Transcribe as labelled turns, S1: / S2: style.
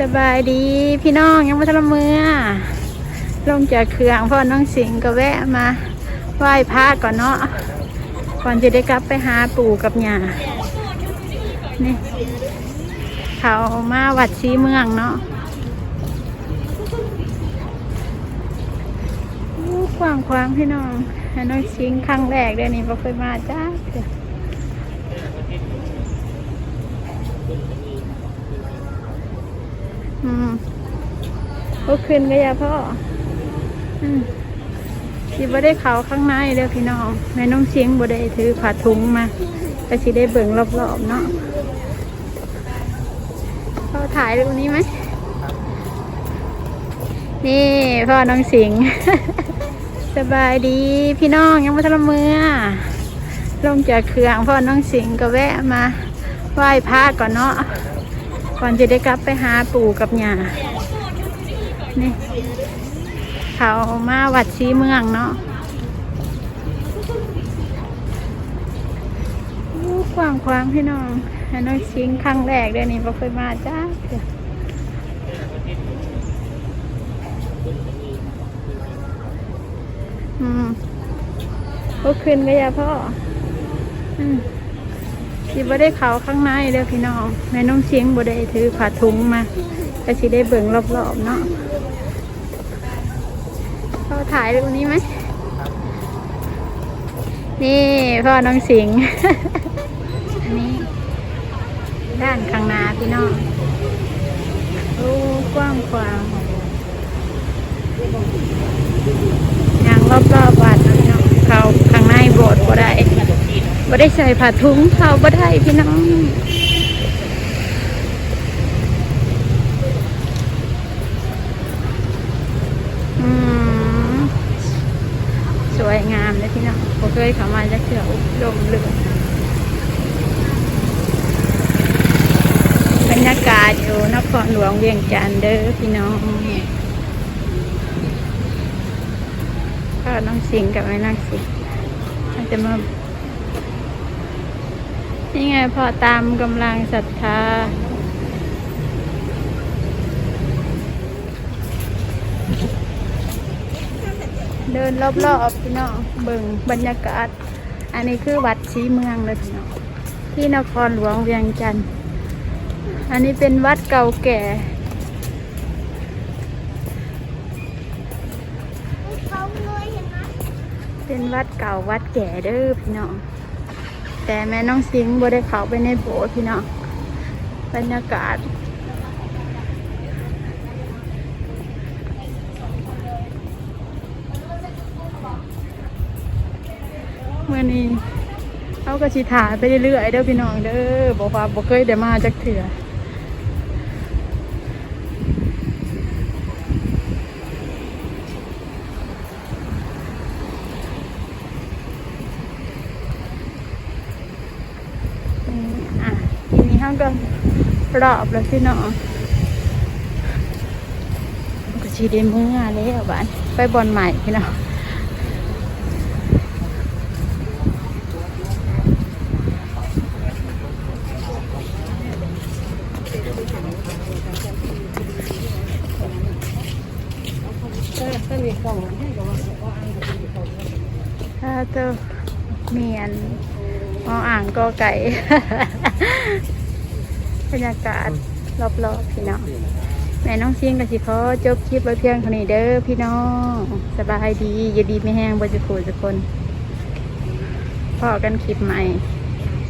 S1: สบายดีพี่น้องยังไม่ทันละเมื่อลงจากเครื่องพ่อน้องสิงก็แวะมาไหว้พระก่อนเนาะก่อนจะได้กลับไปหาปู่กับย่านี่เขามาวัดชีเมืองเนาะกว้างขวางพี่น้องน้องสิงครั้งแรกเดี๋ยวนี้บ่เคยมาจ้า อืมก็ขึ้นก็ยาพ่ออืมสิบ่ได้เขาข้างในเด้อพี่น้องแม่น้องเสียงบ่ได้ถือผ้าถุงมาก็สิได้เบิ่งรอบๆเนาะพ่อถ่ายรูปนี้ไหมนี่พ่อน้องสิงห์สบายดีพี่น้องยังไม่ทันละเมื่อลงจากเครื่องพ่อน้องสิงห์ก็แวะมาไหว้พระก่อนเนาะ ก่อนจะได้กลับไปหาปู่กับย่านี่เขามาวัดชีเมืองเนาะกว้างขวางพี่น้องให้น้องชิงครั้งแรกเดี๋ยวนี้บ่เคยมาจ้าเถื่ออืมก็ขึ้นก็ยาพ่อ อืม สิบ่ได้เขาข้างในเด้อพี่น้องแม่น้องเชียงบ่ได้ถือผ้าถุงมาก็สิได้เบิ่งรอบๆเนาะพ่อถ่ายรูนี้ไหมนี่พ่อน้องสิงอันนี้ ด้านข้างหน้าพี่น้องโอ้กว้างขวางอย่างรอบๆวัดนะพี่น้องเขาข้างในโบสถ์บ่ได้ บ่ได้ใส่ผ้าถุงเขาบ่ได้พี่น้องสวยงามเลยพี่น้องผมเคยเข้ามาจะเขียวลมเลยบรรยากาศอยู่นครหลวงเวียงจันทน์เด้อพี่น้องก็น้องสิงกับแม่น้องสิงอาจจะมา นี่ไงพอตามกำลังศรัทธา เดินรอบๆพี่น้องเบิ่งบรรยากาศ อันนี้คือวัดชีเมืองเลยพี่น้องที่นครหลวงเวียงจันทร์อันนี้เป็นวัดเก่าแก่เป็นวัดเก่าวัดแก่เด้อพี่น้อง แต่แม่น้องสิงห์บ่ได้เข้าไปในโบสถ์พี่น้องบรรยากาศเมื่อนี้เขาก็ชิถาไปเรื่อยๆเด้อพี่น้องเด้อบอกว่าบ่เคยได้มาจากเถื่อมอะ ทีนี้เขาก็รอบแล้วพี่น้องก็ชีได้มือแล้วบ้านไปบอลใหม่พี่น้องถ้าเจอเมียนมออ่างก็ไก่ บรรยากาศรอบๆพี่น้องแม่น้องเชียงกับสิขอจบคลิปไว้เพียงเท่านี้เด้อพี่น้องสบายดีอย่าดีไม่แห้งบ่จะโขดจะคนพอกันคลิปใหม่